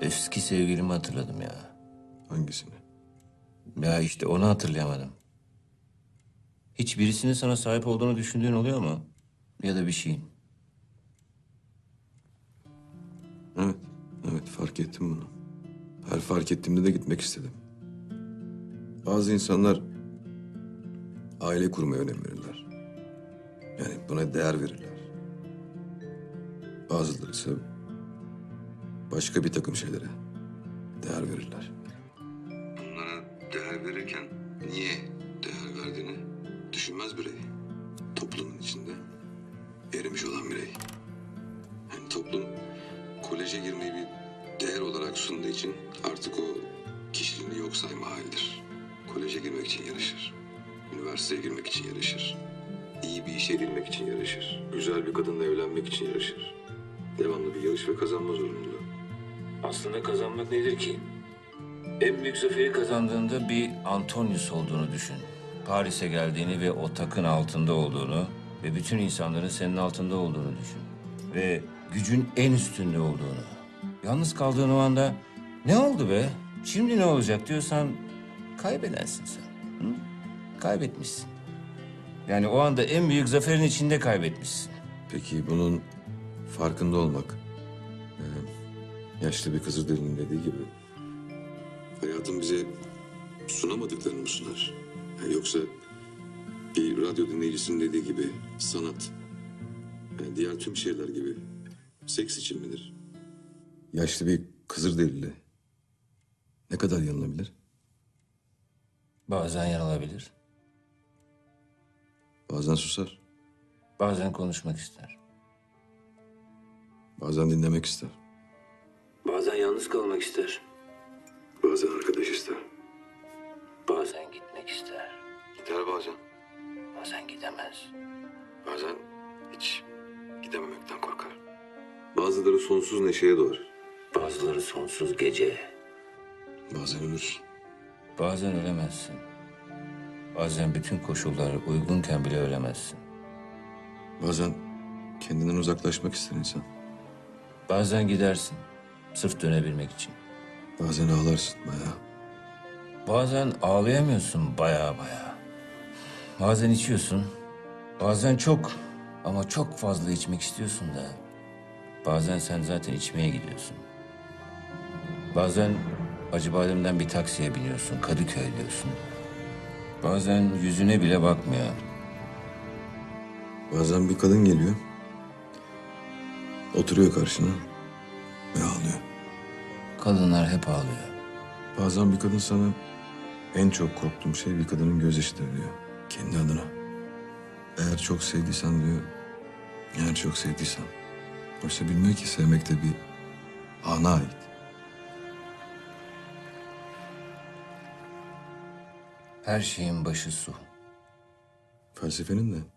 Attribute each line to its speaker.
Speaker 1: Eski sevgilimi hatırladım ya.
Speaker 2: Hangisini?
Speaker 1: Ya işte onu hatırlayamadım. Hiç birisinin sana sahip olduğunu düşündüğün oluyor mu? Ya da bir şeyin.
Speaker 2: Evet, evet fark ettim bunu. Her fark ettiğimde de gitmek istedim. Bazı insanlar aile kurmaya önem verirler. Yani buna değer verirler. Bazıları ise başka bir takım şeylere değer verirler. Bunlara değer verirken niye değer verdiğini düşünmez birey. Toplumun içinde erimiş olan birey. Yani toplum koleje girmeyi bir değer olarak sunduğu için artık o kişiliğini yok sayma halidir. Koleje girmek için yarışır. Üniversiteye girmek için yarışır. İyi bir işe girmek için yarışır. Güzel bir kadınla evlenmek için yarışır. Devamlı bir yarış ve kazanma zorunluluğu.
Speaker 1: Aslında kazanmak nedir ki? En büyük zaferi kazandığında bir Antonius olduğunu düşün. Paris'e geldiğini ve o takın altında olduğunu ve bütün insanların senin altında olduğunu düşün. Ve gücün en üstünde olduğunu. Yalnız kaldığın o anda ne oldu be? Şimdi ne olacak diyorsan kaybedensin sen. Hı? Kaybetmişsin. Yani o anda en büyük zaferin içinde kaybetmişsin.
Speaker 2: Peki bunun farkında olmak, yaşlı bir Kızılderili'nin dediği gibi hayatın bize sunamadıklarını mı sunar? Yani yoksa bir radyo dinleyicisinin dediği gibi sanat, yani diğer tüm şeyler gibi seks için midir? Yaşlı bir Kızılderili ne kadar yanılabilir?
Speaker 1: Bazen yanılabilir,
Speaker 2: Bazen susar,
Speaker 1: bazen konuşmak ister.
Speaker 2: bazen dinlemek ister,
Speaker 1: Bazen yalnız kalmak ister.
Speaker 2: bazen arkadaş ister.
Speaker 1: Bazen gitmek ister.
Speaker 2: Gider bazen,
Speaker 1: Bazen gidemez.
Speaker 2: bazen hiç gidememekten korkar. Bazıları sonsuz neşeye doğar,
Speaker 1: Bazıları sonsuz gece.
Speaker 2: bazen ölür.
Speaker 1: Bazen ölemezsin. Bazen bütün koşullar uygunken bile ölemezsin.
Speaker 2: Bazen kendinden uzaklaşmak ister insan.
Speaker 1: Bazen gidersin. Sırf dönebilmek için.
Speaker 2: Bazen ağlarsın bayağı.
Speaker 1: Bazen ağlayamıyorsun baya baya. Bazen içiyorsun. Bazen çok ama çok fazla içmek istiyorsun da. Bazen sen zaten içmeye gidiyorsun. Bazen Acıbadem'den bir taksiye biniyorsun, Kadıköy diyorsun. Bazen yüzüne bile bakmıyor.
Speaker 2: Bazen bir kadın geliyor. Oturuyor karşına ve ağlıyor.
Speaker 1: Kadınlar hep ağlıyor.
Speaker 2: Bazen bir kadın sana en çok korktuğum şey bir kadının gözyaşıdır diyor. Kendi adına. Eğer çok sevdiysen diyor. Eğer çok sevdiysen. Oysa bilmiyor ki sevmek de bir ana ait.
Speaker 1: Her şeyin başı su.
Speaker 2: Felsefenin de